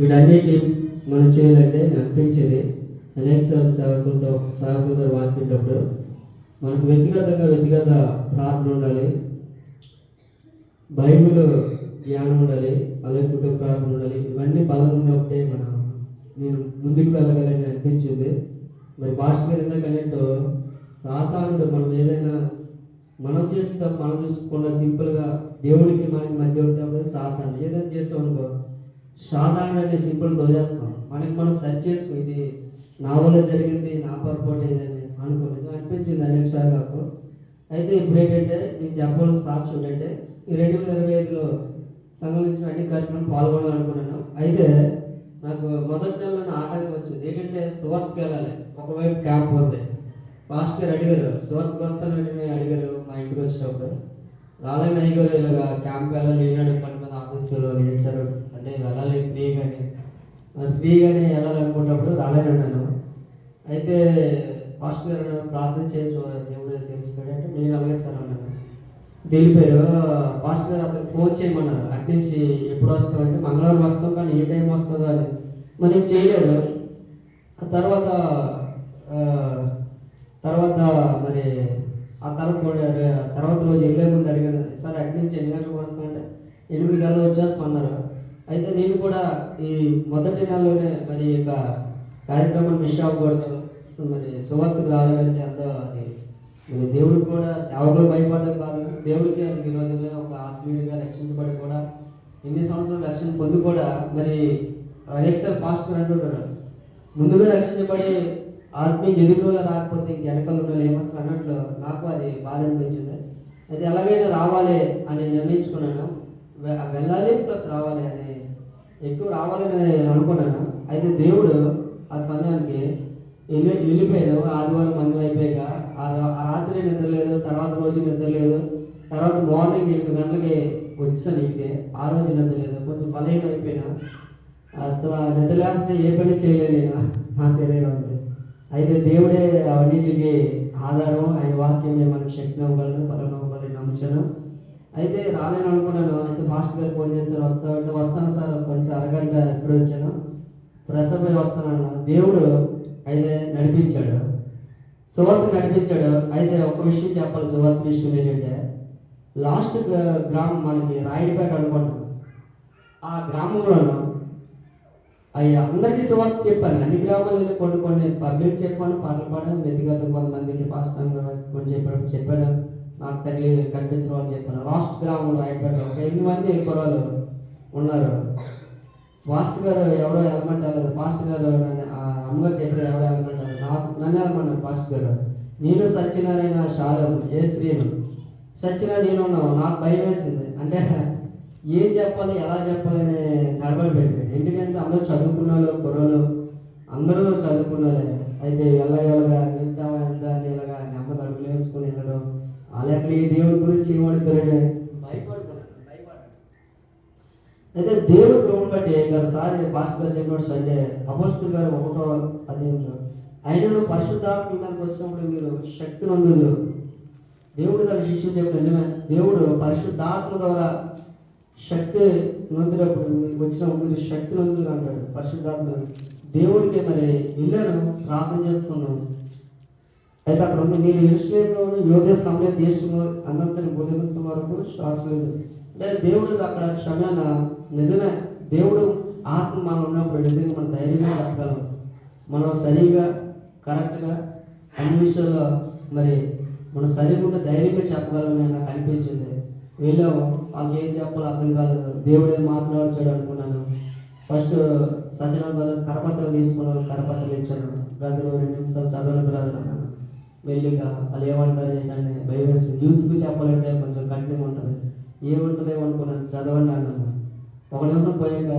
వీటన్నిటి మనం చేయాలంటే అనిపించేది అనేక సార్లు సేవకులతో సేవకులతో వాడుకునేటప్పుడు మనకు వ్యక్తిగతంగా వ్యక్తిగత ప్రార్థన ఉండాలి. బైబిల్ జ్ఞానం ఉండాలి. అలాగే కుటుంబ ప్రార్థన ఉండాలి. ఇవన్నీ బలం ఉన్నప్పుడే మనం నేను ముందుకు వెళ్ళగలని అనిపించింది. మరి పాస్టర్ గారు ఎందుకంటే సాతానుడు మనం ఏదైనా మనం చేసిన మనం చూసుకోకుండా సింపుల్గా దేవుడికి మనకి మధ్య ఉంటాము సాతాను ఏదైనా చేస్తాం అనుకో సాధారణ అంటే సింపుల్ తోచేస్తాం మనకి మనం సెర్చ్ చేసుకో ఇది నా వల్ల జరిగింది నా పొరపాటు ఏదని అనుకో నిజం అనిపించింది అనేకసారి నాకు. అయితే ఇప్పుడు ఏంటంటే నేను చెప్పవలసిన సాక్షి ఏంటంటే ఈ రెండు వేల ఇరవై ఐదులో సంబంధించిన అన్ని కార్యక్రమం పాల్గొనాలనుకున్నాను. అయితే నాకు మొదటి నెలలో ఆటంకం వచ్చింది. ఏంటంటే సువర్త్కి వెళ్ళాలి. ఒకవైపు క్యాంప్ ఉంది. ఫాస్ట్ గారు అడిగారు సువర్త్కి వస్తానంటే అడిగారు మా ఇంటికి వచ్చినప్పుడు. రాలేని అయ్యగారు ఇలాగా క్యాంప్ వెళ్ళాలి ఈనాడు పని మీద ఆఫీసులో చేస్తారు అంటే వెళ్ళాలి ఫ్రీగానే మరి ఫ్రీగానే వెళ్ళాలనుకున్నప్పుడు రాలేను అన్నాను అయితే ఫస్ట్ ప్రార్థన చేయొచ్చు దేవుడు తెలుస్తాడు అంటే నేను అలాగే సార్ అన్నాను. వెళ్ళిపోయారు పాస్టర్ గారు అతను ఫోన్ చేయమన్నారు. అటు నుంచి ఎప్పుడు వస్తామంటే మంగళవారం వస్తాం కానీ ఏ టైం వస్తుందో అని. మరి నేను చేయలేదు. తర్వాత తర్వాత మరి ఆ తర్వాత కూడా తర్వాత రోజు వెళ్ళే ముందు అడిగాను. సార్ అటు నుంచి ఎన్ని గంటలకు వస్తామంటే ఎనిమిది గంటలు వచ్చేస్తామన్నారు. అయితే నేను కూడా ఈ మొదటి నెలలోనే మరి యొక్క కార్యక్రమం మిస్ అవ్వకూడదు. మరి సువార్తకు రావాలంటే అందరూ అది. మరి దేవుడికి కూడా సేవకులు భయపడడం కాదు. దేవుడికి అది విరోధమే. ఒక ఆత్మీయుడిగా రక్షించబడి కూడా ఎన్ని సంవత్సరాలు రక్షణ పొంది కూడా మరి అనేకసారి పాస్టర్ అంటుంటారు ముందుగా రక్షించబడి ఆత్మీయ ఎదుగులో రాకపోతే ఇంక వెనకాల ఏమొస్తారు అన్నట్లు నాకు అది బాధ అనిపించింది. అయితే ఎలాగైనా రావాలి అని నిర్ణయించుకున్నాను. వెళ్ళాలి ప్లస్ రావాలి అని ఎక్కువ రావాలని అనుకున్నాను. అయితే దేవుడు ఆ సమయానికి వెళ్ళి వెళ్ళిపోయాను ఆదివారం మందిరం అయిపోయాక ఆ రాత్రి నిద్రలేదు తర్వాత రోజు నిద్రలేదు తర్వాత మార్నింగ్ ఎనిమిది గంటలకి వచ్చాను ఇంటికి. ఆ రోజు నిద్ర లేదు కొంచెం బలహీన అయిపోయినా. అసలు నిద్ర లేకపోతే ఏ పని చేయలేను నా శరీరం అంతే. అయితే దేవుడే అవన్నిటికి ఆధారం ఆయన వాక్యం మిమ్మల్ని శక్తి అవ్వగలను బలం అవ్వగలని నమ్ముచాను అయితే రాలేను అనుకున్నాను. అయితే మాస్టర్ గారు ఫోన్ చేస్తారు వస్తామంటే వస్తాను సార్ కొంచెం అరగంట ఎప్పుడు వచ్చాను. ప్రసభ వస్తానన్నా దేవుడు అయితే నడిపించాడు. సువార్త నడిపించాడు. అయితే ఒక విషయం చెప్పాలి సువార్త విషయం ఏంటంటే లాస్ట్ గ్రామం మనకి రాయుడిపేట అనుకుంటున్నాం ఆ గ్రామంలోనూ అవి అందరికీ సువార్త చెప్పాను అన్ని గ్రామాలలో కొన్ని కొన్ని పబ్లిక్ చెప్పాను పాటలు పాడాను వ్యక్తిగత కొంతమందికి పాస్తాను కొంచెం చెప్పాను చెప్పాను నాకు తగిలి కనిపించిన వాళ్ళు చెప్పాను. లాస్ట్ గ్రామంలో రాయపేట ఒక ఎనిమిది మంది కుర్రాలు ఉన్నారు. ఫాస్ట్ గారు ఎవరో వెళ్ళమంటారు ఫాస్ట్ గారు ఆ అమ్మగారు చెప్పారు ఎవరో వెళ్ళమంటారు నాకు నన్ను వెళ్ళమన్నారు ఫాస్ట్ గారు. నేను సత్యనారాయణ శాలం ఏ శ్రీను? సత్యనారాయణ నేను ఉన్నావు నాకు భయం వేసింది. అంటే ఏం చెప్పాలి ఎలా చెప్పాలి అనే నడబడి పెట్టాడు. ఎందుకంటే అందరూ చదువుకున్న వాళ్ళు కుర్రలు అందరూ చదువుకున్న వాళ్ళే. అయితే వెళ్ళగా వెళ్తామా వెళ్తా అని ఇలాగా నెమ్మది అడుగులు వేసుకుని వెళ్ళడం వాళ్ళు ఎక్కడ ఈ దేవుడి గురించి ఏమడుతున్నాడు అయితే దేవుడు క్రమం బట్టి గతసారి పాస్టర్ గారు చెప్పినట్టు సండే అపోస్తులు గారు ఒకటో అధ్యయనం ఆయనను పరిశుద్ధాత్మ మీదకి వచ్చినప్పుడు మీరు శక్తి నొందుదురు. దేవుడు తన శిష్యులు చెప్పిన నిజమే. దేవుడు పరిశుద్ధాత్మ ద్వారా శక్తి నొందినప్పుడు మీకు వచ్చినప్పుడు మీరు శక్తి నొందురు అంటాడు పరిశుద్ధాత్మ. దేవుడికి మరి వెళ్ళాను ప్రార్థన చేసుకున్నాను అయితే అక్కడ ఉంది. నేను ఇరుషులేంలోని యోధ సమయ దేశంలో అనంతని బోధినంత వరకు శ్వాసలేదు అంటే దేవుడు అక్కడ క్షమాన నిజమే దేవుడు ఆత్మ మనం ఉన్నప్పుడు నిజంగా మనం ధైర్యంగా చెప్పగలం? మనం సరిగా కరెక్ట్గా అన్ని విషయాల్లో మరి మనం సరిగ్గా ఉంటే ధైర్యంగా చెప్పగలమని నాకు అనిపించింది. వెళ్ళాము. వాళ్ళకి ఏం చెప్పాలో అర్థం కాదు దేవుడు ఏం మాట్లాడచ్చాడు అనుకున్నాను. ఫస్ట్ సత్యనారాయణ బ్రదర్ కరపత్రాలు తీసుకున్నాను కరపత్రాలు ఇచ్చాను బ్రదర్ రెండు నిమిషాలు చదవని బ్రదర్ అన్నాను మెల్లిగా వాళ్ళు ఏమంటారు ఏంటంటే భయం వేస్తుంది. యూత్కి చెప్పాలంటే కొంచెం కఠినంగా ఉంటుంది. ఏముంటుంది ఏమనుకున్నాను చదవండి అన్నాను ఒక నిమిషం పోయాక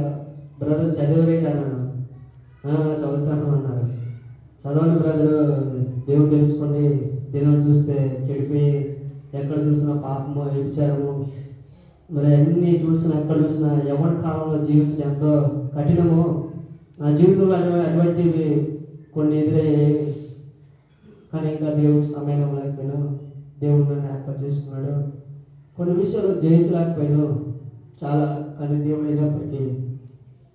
బ్రదర్ చదివరేంటి? అన్నాను చదువుతాను అన్నారు. చదవండి బ్రదర్. దేవుడు తెలుసుకోండి దినాలు చూస్తే చెడిపోయి ఎక్కడ చూసినా పాపము వ్యభిచారము మరి అన్నీ చూసినా ఎక్కడ చూసినా ఎవరి కాలంలో జీవించడం ఎంతో కఠినమో నా జీవితంలో అటువంటివి కొన్ని ఎదురయ్యాయి. కానీ ఇంకా దేవుడికి సమయం ఇవ్వలేకపోయినా దేవుడు నన్ను ఏర్పాటు చేసుకున్నాడు. కొన్ని విషయాలు జయించలేకపోయినా చాలా కానీ దేవుడు అయినప్పటికీ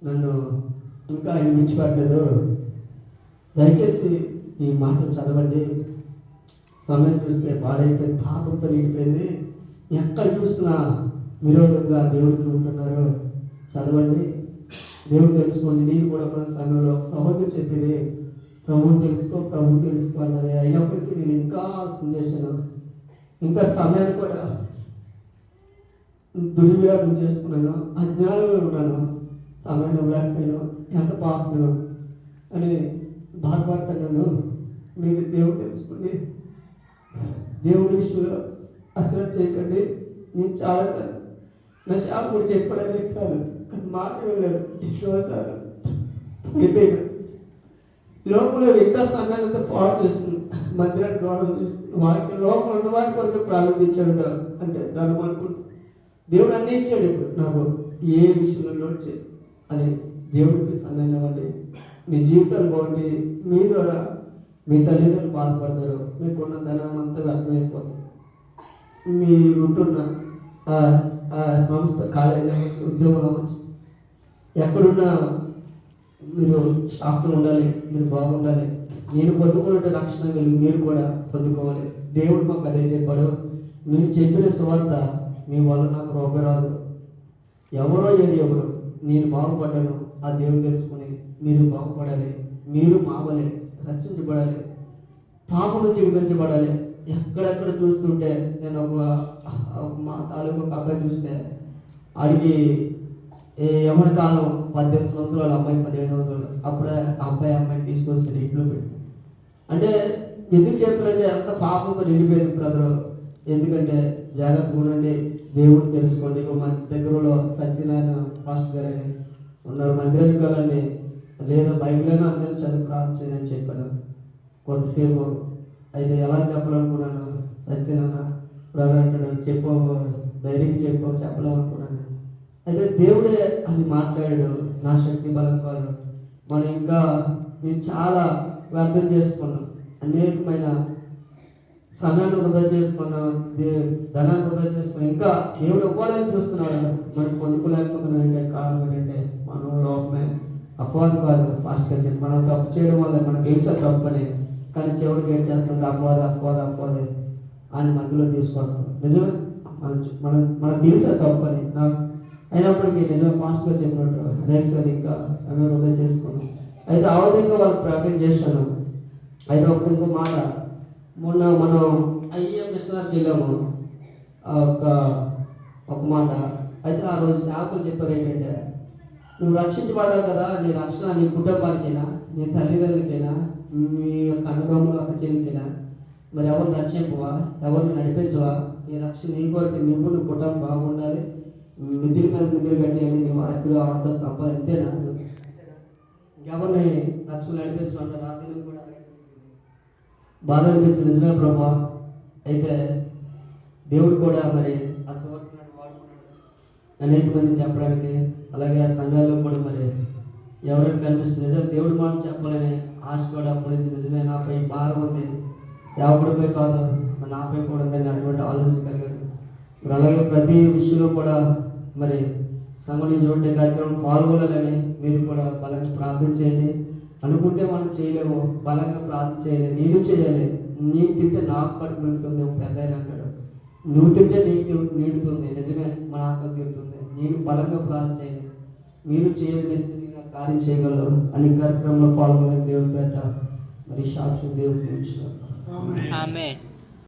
నన్ను ఇంకా ఆయన విడిచిపెట్టలేదు. దయచేసి ఈ మాటలు చదవండి. సమయం చూస్తే పాడైపోయింది పాపంతో నిండిపోయింది ఎక్కడ చూసినా విరోధంగా దేవుడికి ఉంటున్నారు. చదవండి. దేవుడు తెలుసుకోండి. నేను కూడా మన సమయంలో ఒక సహోదరు చెప్పేది ప్రభు తెలుసుకో ప్రభు తెలుసుకో అన్నది. అయినప్పటికీ నేను ఇంకా సందేశాను ఇంకా సమయాన్ని కూడా దుర్వినియోగం చేసుకున్నాను. అజ్ఞానంలో ఉన్నాను. సమయం ఇవ్వలేకపోయాను ఎంత పాపను అని బాధపడుతున్నాను. మీరు దేవుడు తెలుసుకోండి. దేవుడి విషయంలో అసలు చేయకండి. నేను చాలాసార్లు నా షాప్ కూడా చెప్పడానికి సార్. సార్లు కానీ మాట వినలేదు ఎన్నోసార్లు అయిపోయాను లోపల ఇంకా సమయాన్ని పాటు చేస్తుంది. మందిరాన్ని గౌరవం చేస్తుంది వారికి లోపల ఉన్న వాటి కొరకు ప్రారంభించాడు అంటే దాని అనుకుంటు దేవుడు అన్నీ ఇచ్చాడు ఇప్పుడు. నాకు ఏ విషయంలో అని దేవుడికి సన్నైన ఇవ్వండి. మీ జీవితాలు బాగుంటే మీ ద్వారా మీ తల్లిదండ్రులు బాధపడతారు. మీకున్న ధనం అంతా వ్యర్థమైపోతుంది. మీరు ఉంటున్న సంస్థ కాలేజీ అవ్వచ్చు ఉద్యోగం అవ్వచ్చు. ఎక్కడున్నా మీరు షాప్లో ఉండాలి మీరు బాగుండాలి నేను పొందుకున్నట్టు రక్షణ మీరు కూడా పొందుకోవాలి దేవుడు మాకు అదే చెప్పాడు. నేను చెప్పిన సువార్త మీ వల్ల నాకు రోగ రాదు. ఎవరో ఏది ఎవరు నేను బాగుపడ్డాను. ఆ దేవుడు తెలుసుకుని మీరు బాగుపడాలి. మీరు మావలే రక్షించబడాలి. పాపం నుంచి విభజించబడాలి. ఎక్కడెక్కడ చూస్తుంటే నేను ఒక మా తాలూకు ఒక అబ్బాయి చూస్తే అడిగి ఏ యమన కాలం పద్దెనిమిది సంవత్సరాలు అమ్మాయి పదిహేడు సంవత్సరాలు అప్పుడే ఆ అబ్బాయి అమ్మాయిని తీసుకొస్తే ఇంట్లో పెట్టి. అంటే ఎందుకు చెప్తారంటే అంత పాపంతో నిండిపోయింది బ్రదర్. ఎందుకంటే జాగ్రత్తగా ఉండండి దేవుడు తెలుసుకోండి. మా దగ్గరలో సత్యనారాయణ పాస్టర్ గారు అని ఉన్నారు. మందిరానికి వెళ్ళండి. లేదా బైబిల్ అయినా అందరూ చదువు ప్రార్థన అని చెప్పాను. కొద్దిసేపు అయితే ఎలా చెప్పాలనుకున్నాను? సత్యనారాయణ బ్రదర్ అంటాడు చెప్పు ధైర్యం చెప్పు చెప్పలేమనుకున్నాను అయితే దేవుడే అది మాట్లాడాడు. నా శక్తి బలం కాదు మనం ఇంకా నేను చాలా వ్యర్థం చేసుకున్నాం. అనేకమైన సమయాన్ని వృధా చేసుకున్నాం. దే- ధనాన్ని వృధా చేసుకున్నాం. ఇంకా దేవుడు ఇవ్వాలని చూస్తున్నాడు. మనం పొందుకోలేకపోతున్నాం ఏంటంటే కారణం ఏంటంటే మనం లోపమే అపవాదం కాదు. ఫాస్ట్గా చెప్పి మనం తప్పు చేయడం వల్ల మనం గెలిచే తప్పు అని. కానీ చివరికి ఏం చేస్తుంటే అపవాద అపవాద అపవాద అని మధ్యలో తీసుకొస్తాం. నిజమే? మనం మనం మనకు తెలుసా తప్పు అని. నాకు అయినప్పటికీ నిజమే పాస్ట్గా చెప్పినట్టు అనేకసారి ఇంకా సమయం వృధా చేసుకున్నాం. అయితే ఆ విధంగా వాళ్ళు ప్రార్థన చేశాను అయితే ఒక ఇంకో మాట. మొన్న మనం అయ్యే బిజినెస్కి వెళ్ళాము. ఆ ఒక ఒక మాట. అయితే ఆ రోజు సేవకులు చెప్పారు ఏంటంటే నువ్వు రక్షించబడ్డావు కదా నీ రక్షణ నీ కుటుంబానికైనా నీ తల్లిదండ్రులకైనా మీ యొక్క అన్నదమ్ములు అక్క చెల్లికైనా. మరి ఎవరు రక్షింపవా? ఎవరిని నడిపించవా? నీ రక్షణ నీ కొరకు నువ్వు నీ కుటుంబం బాగుండాలి. మిదిరి మీద మిదిరి కట్టేయాలి నీ ఆస్తులు అంతా సంపద అంతేనా ఎవరిని నడిపించమంటారు రాత్రి కూడా బాధ అనిపించింది. నిజమే ప్రభా. అయితే దేవుడు కూడా మరి ఆ సువార్తను వాడుకున్నాడు. అనేక మంది చెప్పడానికి అలాగే ఆ సంఘాల్లో కూడా మరి ఎవరికి కనిపిస్తుంది? నిజం దేవుడు మాట చెప్పాలని ఆశ కూడా అప్పటి నుంచి నిజమే. నాపై భారం ఉంది. సేవకుడిపై కాదు నాపై కూడా ఉందని అటువంటి ఆలోచన కలిగాడు. మరి అలాగే ప్రతి విషయంలో కూడా మరి సంఘం చూడండి కార్యక్రమం పాల్గొనాలని మీరు కూడా బలంగా ప్రార్థన చేయండి. అనుకుంటే మనం చేయలేము బలంగా ప్రార్థన చేయాలి. నేను చేయాలి. నీకు తింటే నాకు పట్టు నిండుతుంది ఒక పెద్ద అంటాడు. నువ్వు తింటే నీకు నీడుతుంది. నిజమే మన ఆకలి తీరుతుంది. నేను బలంగా ప్రార్థన చేయాలి మీరు చేయగలిస్తే నేను ఆ కార్యం చేయగలరు. అన్ని కార్యక్రమంలో పాల్గొనే దేవుని పేట మరి సాక్షి Amen.